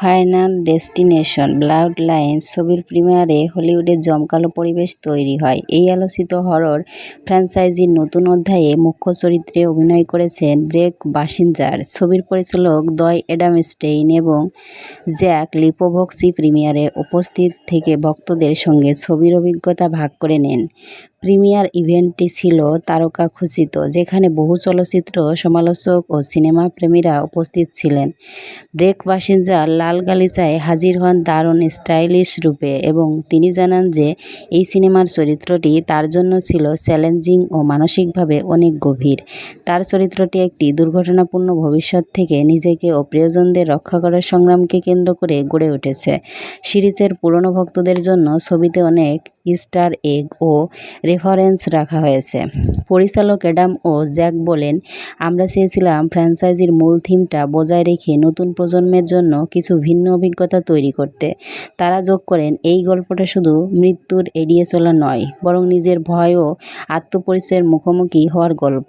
Final destination. Blood line ছবির প্রিমিয়ারে হলিউডে জমকালো পরিবেশ তৈরি হয়। এই আলোচিত হরর ফ্র্যাঞ্চাইজির নতুন অধ্যায়ে মুখ্য চরিত্রে অভিনয় করেছেন ব্রেক বাসিঞ্জার ছবির পরিচালক দয় অ্যাডামস্টেইন এবং জ্যাক লিপোভক্সি প্রিমিয়ারে উপস্থিত থেকে ভক্তদের সঙ্গে ছবির অভিজ্ঞতা ভাগ করে নেন। প্রিমিয়ার ইভেন্টটি ছিল তারকা খচিত যেখানে বহু চলচ্চিত্র, সমালোচক ও সিনেমা প্রেমীরা উপস্থিত ছিলেন। ব্রেক বাসিঞ্জার লাল গালিচায় হাজির হন দারুণ স্টাইলিশ রূপে এবং তিনি জানান যে, এই সিনেমার চরিত্রটি তার জন্য ছিল চ্যালেঞ্জিং ও মানসিকভাবে অনেক গভীর। তার চরিত্রটি একটি দুর্ঘটনাপূর্ণ ভবিষ্যৎ থেকে নিজেকে ও প্রিয়জনদের রক্ষা করার সংগ্রামকে কেন্দ্র করে গড়ে উঠেছে। সিরিজের পুরনো ভক্তদের জন্য ছবিতে অনেক ইস্টার এগ ও রেফারেন্স রাখা হয়েছে। পরিচালক অ্যাডাম ও জ্যাক বলেন, আমরা চেয়েছিলাম ফ্র্যাঞ্চাইজির মূল থিমটা বজায় রেখে নতুন প্রজন্মের জন্য কিছু ভিন্ন অভিজ্ঞতা তৈরি করতে। তারা যোগ করেন, এই গল্পটা শুধু মৃত্যুর এড়িয়ে চলা নয়, বরং নিজের ভয় ও আত্মপরিচয়ের মুখোমুখি হওয়ার গল্প।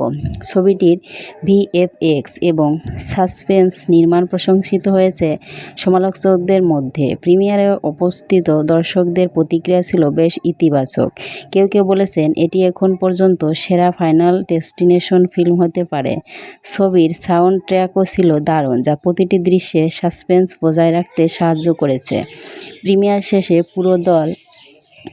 ছবিটির ভিএফএক্স এবং সাসপেন্স নির্মাণ প্রশংসিত হয়েছে সমালোচকদের মধ্যে। প্রিমিয়ারে উপস্থিত দর্শকদের প্রতিক্রিয়া ছিল বেশ ইতিবাচক। কেউ কেউ বলেছেন, এটি এখন পর্যন্ত সেরা ফাইনাল ডেস্টিনেশন ফিল্ম হতে পারে। ছবির সাউন্ড ট্র্যাকও ছিল দারুণ, যা প্রতিটি দৃশ্যে সাসপেন্স বজায় রাখতে সাহায্য করেছে। প্রিমিয়ার শেষে পুরো দল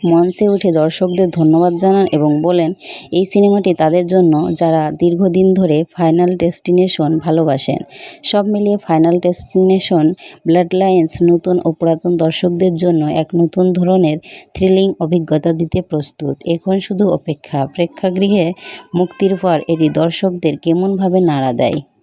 মঞ্চে উঠে দর্শকদের ধন্যবাদ জানান এবং বলেন, এই সিনেমাটি তাদের জন্য যারা দীর্ঘদিন ধরে ফাইনাল ডেস্টিনেশন ভালোবাসেন। সব মিলিয়ে ফাইনাল ডেস্টিনেশন ব্লাড লাইন্স নতুন ও পুরাতন দর্শকদের জন্য এক নতুন ধরনের থ্রিলিং অভিজ্ঞতা দিতে প্রস্তুত। এখন শুধু অপেক্ষা। প্রেক্ষাগৃহে মুক্তির পর এটি দর্শকদের কেমনভাবে নাড়া দেয়?